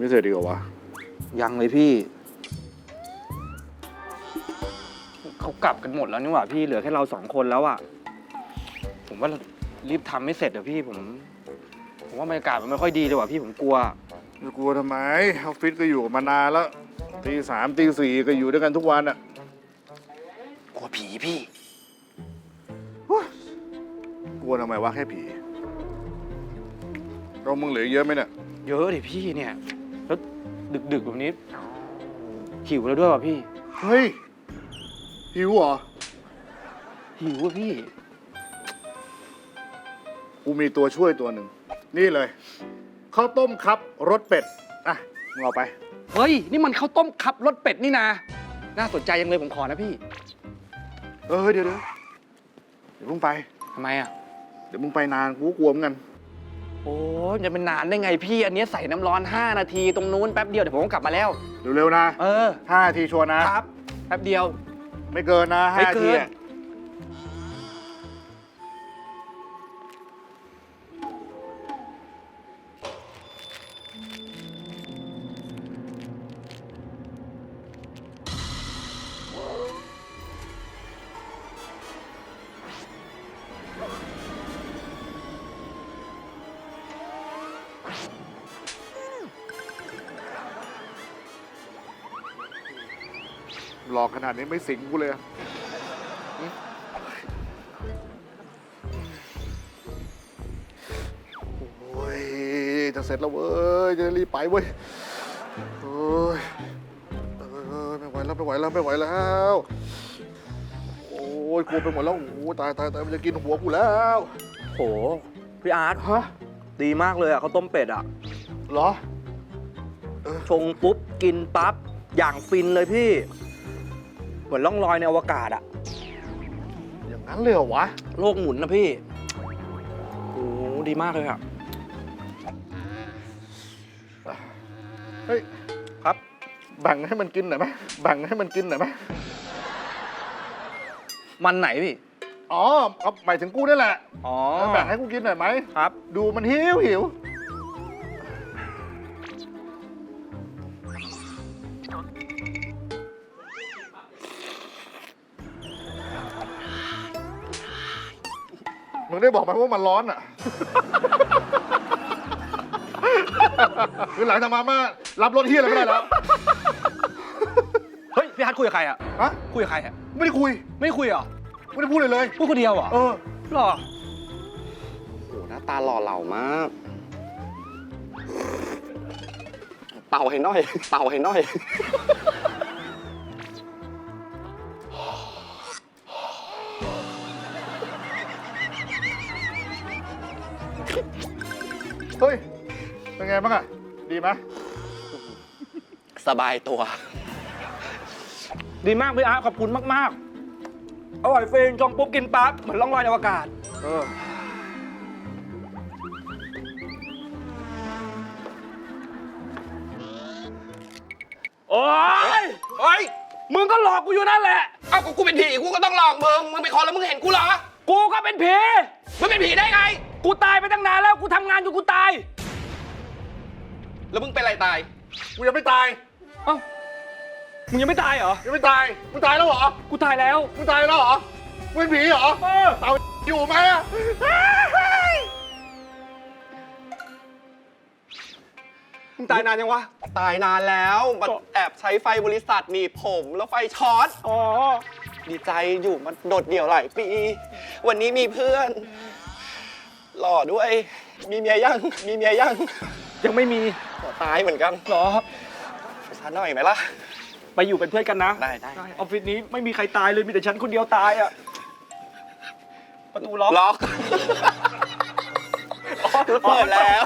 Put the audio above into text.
ไม่เสร็จดีกว่าวะยังเลยพี่ เขากลับกันหมดแล้วนี่หว่าพี่เหลือแค่เราสองคนแล้วอะผมว่ารีบทำไม่เสร็จเดี๋ยวพี่ผม ผมว่าบรรยากาศมันไม่ค่อยดีเลยว่ะพี่ผมกลัว จะกลัวทำไมออฟฟิศก็อยู่กันมานานแล้วตีสามตีสี่ก็อยู่ด้วยกันทุกวันอะกลัวผีพี่กลัวทำไมวะแค่ผีเรามึงเหลือเยอะไหมเนี่ยเยอะดิพี่เนี่ยแล้ว ดึกๆแบบนี้หิวแล้วด้วยว่ะพี่ เฮ้ย หิวเหรอ หิวอะพี่ กูมีตัวช่วยตัวหนึ่ง นี่เลยข้าวต้มครับรสเป็ด อะมึงเอาไป เฮ้ย นี่มันข้าวต้มขับรสเป็ดนี่นะ น่าสนใจยังเลยผมขอนะพี่เออเดี๋ยวเดี๋ยวเดี๋ยวมึงไป ทำไมอะเดี๋ยวมึงไปนานกูก็กลัวเหมือนกัน โอ้ยจะเป็นนานได้ไงพี่ อันนี้ใส่น้ำร้อน 5 นาทีตรงนู้นแป๊บเดียวเดี๋ยวผมก็กลับมาแล้ว เร็วๆนะเออห้านาทีชัวร์นะ ครับ แป๊บเดียว ไม่เกินนะห้าไม่นาเกิทีนอะ หลอกขนาดนี้ไม่สิงกูเลยอะโอ้ย จะเสร็จแล้วเว้ย จะได้รีบไปเว้ยโอ้ยเออไม่ไหวแล้วไม่ไหวแล้วไม่ไหวแล้ว โอ้ยกลัวไปหมดแล้ว โอ้ยตายตายตายมันจะกินหัวกูแล้วโห พี่อาร์ตฮะดีมากเลยอะข้าวต้มเป็ดอะ เหรอ ชงปุ๊บ กินปั๊บ อย่างฟินเลยพี่ เหมือนล่องลอยในอวกาศอะอย่างนั้นเลยเหรอวะ โลกหมุนนะพี่โอ้โหดีมากเลยอะเฮ้ย ครับ แบ่งให้มันกินหน่อยไหมแบ่งให้มันกินหน่อยไหมมันไหนพี่ อ๋อเอาหมายถึงกูนี่แหละ อ๋อแบ่งให้กูกินหน่อยไหม ครับ ดูมันหิวหิว มึงได้บอกไหมว่ามันร้อนอะ คือหลังจากมาม่ารับรถเฮียอะไรไม่ได้แล้วเฮ้ยพี่อาร์ตคุยกับใครอะฮะคุยกับใครอะไม่ได้คุย ไม่คุยเหรอไม่ได้พูดเลยเลย พูดคนเดียวเหรอเออหรอโอ้โหหน้าตาหล่อเหลามาก เป่าให้หน่อย เป่าให้หน่อย เฮ้ย เป็นไงบ้างอะดีไหมสบายตัว ดีมากพี่อาร์ตขอบคุณมากๆ อร่อยฟินชงปุ๊บกินปั๊บเหมือนล่องลอยในอวกาศ เออ โอ๊ย เฮ้ย มึงก็หลอกกูอยู่นั่นแหละ เอ้าก็กูเป็นผีกูก็ต้องหลอกมึง มึงเป็นคนแล้วมึงเห็นกูเหรอ กูก็เป็นผี มึงเป็นผีได้ไง กูตายไปตั้งนานแล้วกูทำงานจนกูตาย แล้วมึงเป็นอะไรตาย กูยังไม่ตาย เอ้า มึงยังไม่ตายเหรอ ยังไม่ตาย มึงตายแล้วเหรอ กูตายแล้ว มึงตายแล้วเหรอ มึงเป็นผีเหรอ เออ เอาอยู่ไหมอะมึงตายนานยังวะ ตายนานแล้วมันแอบใช้ไฟบริษัทหนีบผมแล้วไฟช็อต อ๋อ ดีใจอยู่มันโดดเดี่ยวหลายปี วันนี้มีเพื่อน หล่อด้วย มีเมียยัง มีเมียยังยังไม่มีขอตายเหมือนกันเหรอช้าหน่อยไหมล่ะ ไปอยู่เป็นเพื่อนกันนะได้ได้ ออฟฟิศนี้ไม่มีใครตายเลยมีแต่ฉันคนเดียวตายอะประตูล็อกล็อกเปิดแล้ว